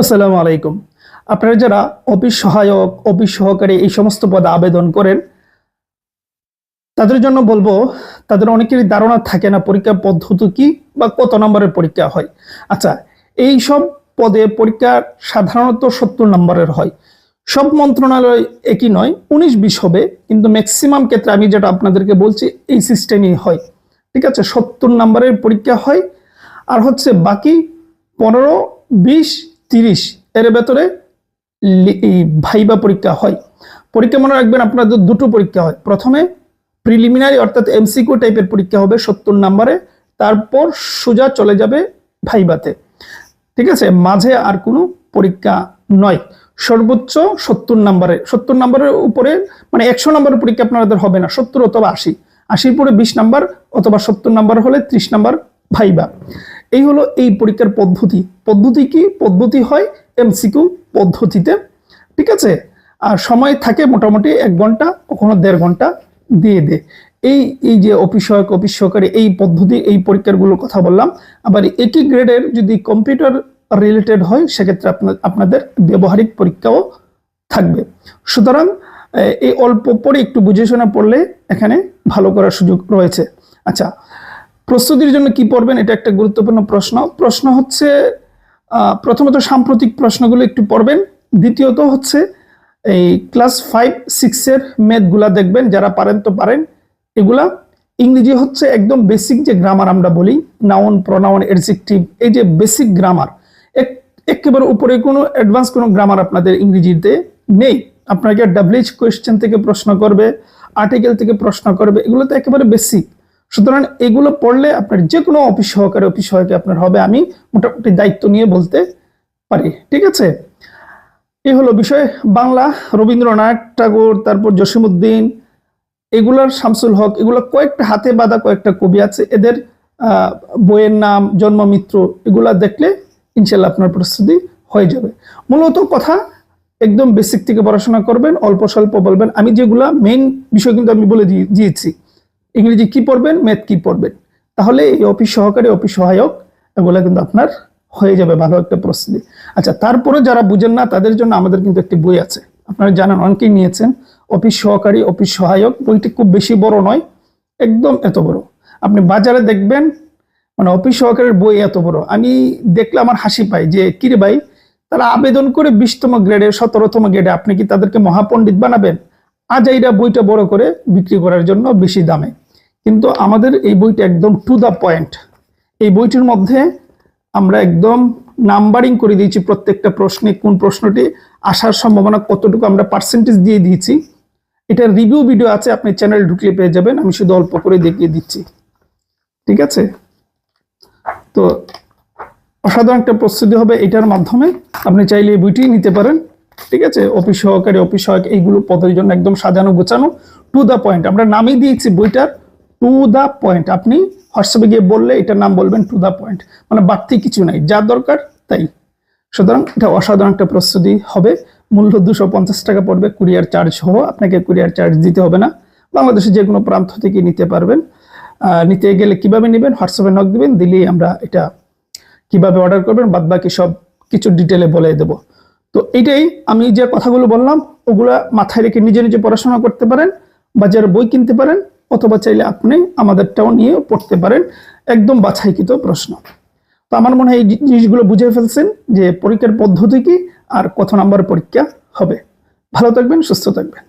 আসসালামু আলাইকুম। আপনারা যারা অফিস সহায়ক, অফিস সহকারী এই সমস্ত পদে আবেদন করেন, তাদের জন্য বলব, তাদের অনেকেরই ধারণা থাকে না পরীক্ষা পদ্ধতি কি বা কত নম্বরের পরীক্ষা হয়। আচ্ছা এই সব পদে পরীক্ষা সাধারণত সত্তর নম্বরের হয়। সব মন্ত্রণালয় একই নয়, উনিশ বিশ হবে, কিন্তু ম্যাক্সিমাম ক্ষেত্রে আমি যেটা আপনাদেরকে বলছি, এই সিস্টেমই হয়। ঠিক আছে? সত্তর নম্বরের পরীক্ষা হয়, আর হচ্ছে বাকি পনেরো, বিশ তিরিশ, এর ভেতরে ভাইবা পরীক্ষা হয়। পরীক্ষা মনে রাখবেন আপনাদের দুটো পরীক্ষা হয়। প্রথমে প্রিলিমিনারি অর্থাৎ এমসিকিউ টাইপের পরীক্ষা হবে সত্তর নম্বরে, তারপর সোজা চলে যাবে ভাইবাতে। ঠিক আছে? মাঝে আর কোনো পরীক্ষা নয়। সর্বোচ্চ সত্তর নম্বরে, সত্তর নম্বরের উপরে মানে একশো নম্বরের পরীক্ষা আপনাদের হবে না, সত্তর অথবা আশি। আশির পরে বিশ নাম্বার অথবা সত্তর নাম্বার হলে ত্রিশ নাম্বার ভাইবা। এই হলো এই পরীক্ষার পদ্ধতি। পদ্ধতি কি? পদ্ধতি হয় এমসিকিউ পদ্ধতিতে। ঠিক আছে? আর সময় থাকে মোটামুটি এক ঘণ্টা, কখনো দেড় ঘণ্টা দিয়ে দে। এই এই যে অফিস সহায়ক অফিস সহকারী, এই পদ্ধতি, এই পরীক্ষাগুলোর কথা বললাম। আবার একই গ্রেডের যদি কম্পিউটার রিলেটেড হয়, সেক্ষেত্রে আপনার, আপনাদের ব্যবহারিক পরীক্ষাও থাকবে। সুতরাং এই অল্প পরে একটু বুঝে শোনা পড়লে এখানে ভালো করার সুযোগ রয়েছে। আচ্ছা প্রস্তুতির জন্য কি পড়বেন, এটা একটা গুরুত্বপূর্ণ প্রশ্ন। প্রশ্ন হচ্ছে প্রথমত সাম্প্রতিক প্রশ্নগুলো একটু পড়বেন। দ্বিতীয়ত হচ্ছে, এই ক্লাস ফাইভ সিক্সের ম্যাথগুলা দেখবেন, যারা পারেন তো পারেন। এগুলা ইংরেজি হচ্ছে একদম বেসিক যে গ্রামার আমরা বলি, নাউন, প্রনাউন, এডজেক্টিভ, এই যে বেসিক গ্রামার। একেবারে উপরে কোনো অ্যাডভান্স কোনো গ্রামার আপনাদের ইংরেজিতে নেই। আপনাকে ডাব্লিউএইচ কোয়েশ্চেন থেকে প্রশ্ন করবে, আর্টিকেল থেকে প্রশ্ন করবে, এগুলো তো একেবারে বেসিক। সুতরাং এগুলো পড়লে আপনার যে কোনো অফিস সহকারে অফিস সহায়কে আপনার হবে, আমি মোটামুটি দায়িত্ব নিয়ে বলতে পারি, ঠিক আছে? এই হলো বিষয়। বাংলা, রবীন্দ্রনাথ ঠাকুর, তারপর জসিমুদ্দিন এগুলার শামসুল হক, এগুলো কয়েকটা হাতে বাঁধা কয়েকটা কবি আছে, এদের বইয়ের নাম জন্ম মিত্র এগুলা দেখলে ইনশাল্লাহ আপনার প্রস্তুতি হয়ে যাবে। মূলত কথা একদম বেসিক থেকে পড়াশোনা করবেন, অল্প স্বল্প বলবেন। আমি যেগুলা মেইন বিষয় কিন্তু আমি বলে দিয়ে- দিয়েছি। ইংরেজি কি পড়বেন, ম্যাথ কি পড়বেন? তাহলে এই অফিস সহকারী, অফিস সহায়ক, এগুলো কিন্তু আপনার হয়ে যাবে ভালো একটা প্রস্তুতি আচ্ছা তারপরে যারা বুঝেন না, তাদের জন্য আমাদের কিন্তু একটি বই আছে। আপনারা জানেন, অনেকেই নিয়েছেন, অফিস সহকারী, অফিস সহায়ক। বইটি খুব বেশি বড় নয়, একদম এত বড়। আপনি বাজারে দেখবেন মানে অফিস সহকারের বই এত বড়। আমি দেখলে আমার হাসি পাই যে কিরে ভাই, তারা আবেদন করে বিশতম গ্রেডে, সতেরোতম গ্রেডে, আপনি কি তাদেরকে মহাপণ্ডিত বানাবেন? আজাইরা বইটা বড় করে বিক্রি করার জন্য বেশি দামে। কিন্তু আমাদের এই বইটা একদম টু দ্য পয়েন্ট এই বইটির মধ্যে আমরা একদম নাম্বারিং করে দিয়েছি প্রত্যেকটা প্রশ্নে, কোন প্রশ্নটি আসার সম্ভাবনা কতটুকু আমরা পার্সেন্টেজ দিয়ে দিয়েছি। এটার রিভিউ ভিডিও আছে, আপনি চ্যানেল ঢুকলে পেয়ে যাবেন, আমি শুধু অল্প করে দেখিয়ে দিচ্ছি। ঠিক আছে? তো অসাধারণ একটা প্রস্তুতি হবে এটার মাধ্যমে। আপনি চাইলে এই বইটি নিতে পারেন। ঠিক আছে? অফিস সহকারী, অফিস সহায়ক, এইগুলো পদের জন্য একদম সাজানো গোছানো টু দ্য পয়েন্ট আমরা নামই দিয়েছি বইটার। টু দ্য পয়েন্ট আপনি হোয়াটসঅ্যাপে গিয়ে বললে এটার নাম বলবেন টু দ্য পয়েন্ট মানে বাড়তি কিছু নাই, যা দরকার তাই। সুতরাং এটা অসাধারণ একটা প্রস্তুতি হবে, মূল্য দুশো পঞ্চাশ টাকা পড়বে কুরিয়ার চার্জ সহ, আপনাকে কুরিয়ার চার্জ দিতে হবে না। বাংলাদেশের যে কোনো প্রান্ত থেকে নিতে পারবেন। নিতে গেলে কীভাবে নেবেন, হোয়াটসঅ্যাপে নক দেবেন, দিলেই আমরা এটা কীভাবে অর্ডার করবেন বাদ বাকি সব কিছু ডিটেলে বলে দেব। তো এটাই আমি যে কথাগুলো বললাম, ওগুলা মাথায় রেখে নিজে নিজে পড়াশোনা করতে পারেন, বাজারে বই কিনতে পারেন অথবা চাইলে আপনি আমাদেরটাও নিয়ে পড়তে পারেন। একদম বাছাইকৃত প্রশ্ন। তো আমার মনে হয় এই জিনিসগুলো বুঝে ফেলছেন যে পরীক্ষার পদ্ধতি কি আর কত নাম্বার পরীক্ষা হবে। ভালো থাকবেন, সুস্থ থাকবেন।